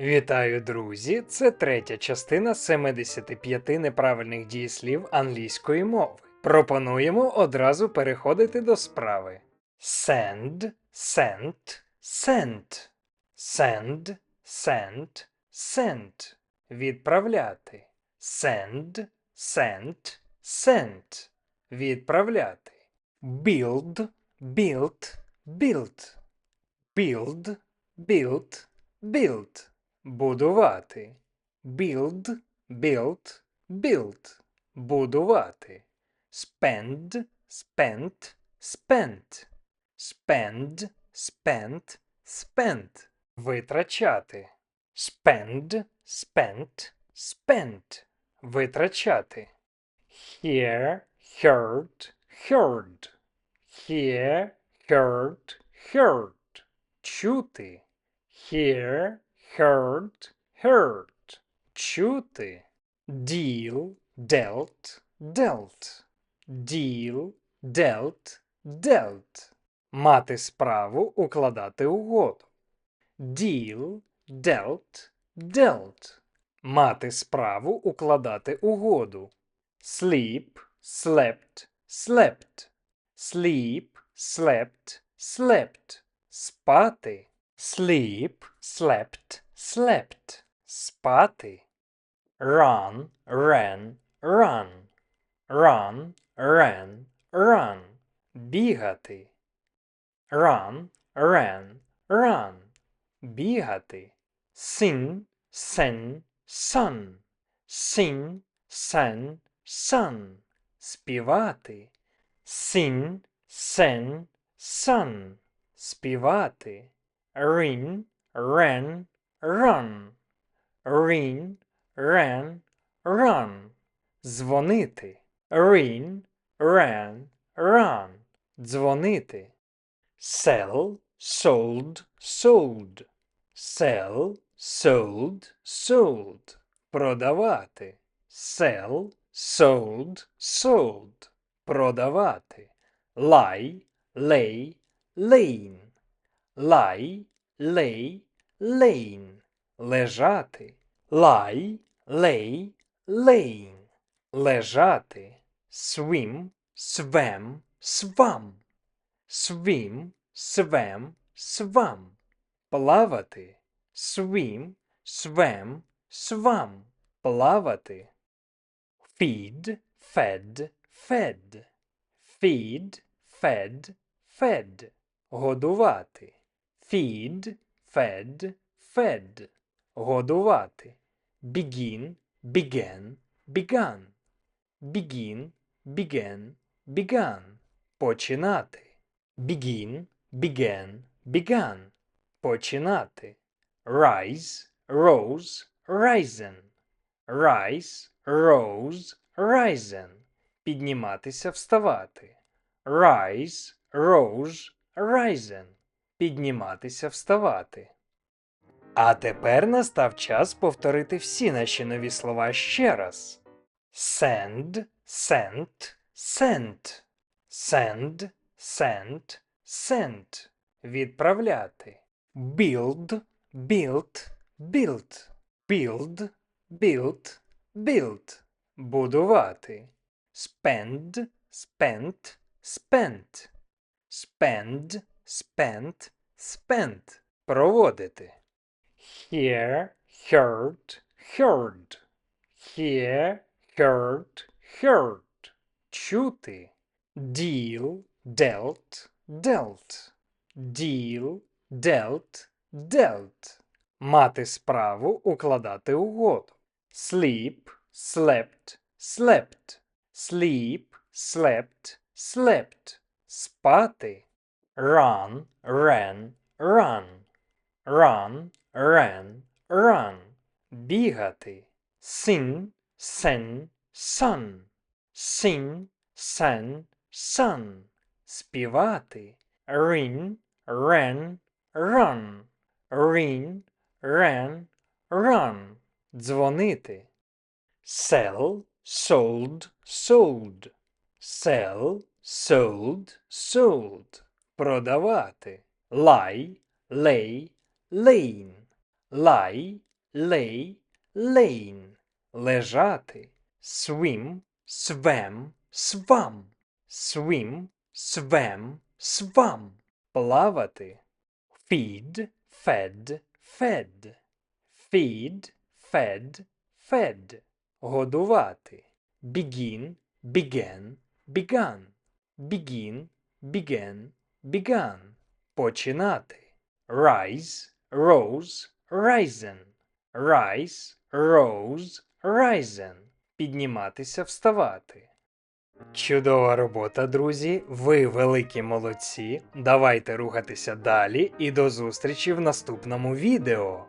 Вітаю, друзі! Це третя частина 75 неправильних дієслів англійської мови. Пропонуємо одразу переходити до справи. Send, sent, sent. Send, sent, sent. Відправляти. Send, sent, sent. Відправляти. Build, built, built. Build, built, built. Будувати. Build, built, built. Будувати. Spend, spent, spent. Spend, spent, spent. Витрачати. Spend, spent, spent. Витрачати. Hear, heard, heard. Hear, heard, heard. Чути. Hear, heard, heard. Чути. Deal, dealt, dealt. Deal, dealt, dealt. Мати справу укладати угоду. Deal, dealt, dealt. Мати справу укладати угоду. Sleep, slept, slept. Sleep, slept, slept. Спати. Sleep, slept, slept. Спати. Run, ran, run. Run, ran, run. Бігати. Run, ran, run. Бігати. Sing, sing, sun. Sing, sang, sun. Співати. Sing, sang, sun. Співати. Ring, ran, run. Ring, ran, run. Дзвонити. Ring, ran, run. Дзвонити. Sell, sold, sold. Sell, sold, sold. Продавати. Sell, sold, sold. Продавати. Lie, lay, lane. Lie, lay, lane. Лежати. Lie, lay, lane. Лежати. Swim, swam, swam. Swim, swam, swam. Плавати. Swim, swam, swam. Плавати. Feed, fed, fed. Feed, fed, fed. Годувати. Feed, fed, fed. Годувати. Begin, began, begun. Begin, began, begun. Починати. Begin, began, begun. Починати. Rise, rose, risen. Rise, rose, risen. Підніматися, вставати. Rise, rose, risen. Підніматися, вставати. А тепер настав час повторити всі наші нові слова ще раз. Send, sent, sent. Send, sent, sent. Відправляти. Build, built, built. Build, built, built. Будувати. Spend, spent, spent. Spend, spent, spent. Проводити. Hear, heard, heard. Hear, heard, heard. Чути. Deal, dealt, dealt. Deal, dealt, dealt. Мати справу укладати угоду. Sleep, slept, slept. Sleep, slept, slept. Спати. Run, ran, run. Run, ran, run. Бігати. Sing, sang, sun. Sing, sang, sun. Співати. Ring, ran, run. Ring, ran, run. Дзвонити. Sell, sold, sold. Sell, sold, sold. Продавати. Lie, lay, lane. lie, lay, lane. Лежати. Swim, swam, swam. Swim, swam, swam. Плавати. Feed, fed, fed. Feed, fed, fed. Годувати. Begin, began, begun. Begin, began, begun. Починати. Rise, rose, risen. Rise, rose, risen. Підніматися, вставати. Чудова робота, друзі. Ви великі молодці. Давайте рухатися далі і до зустрічі в наступному відео.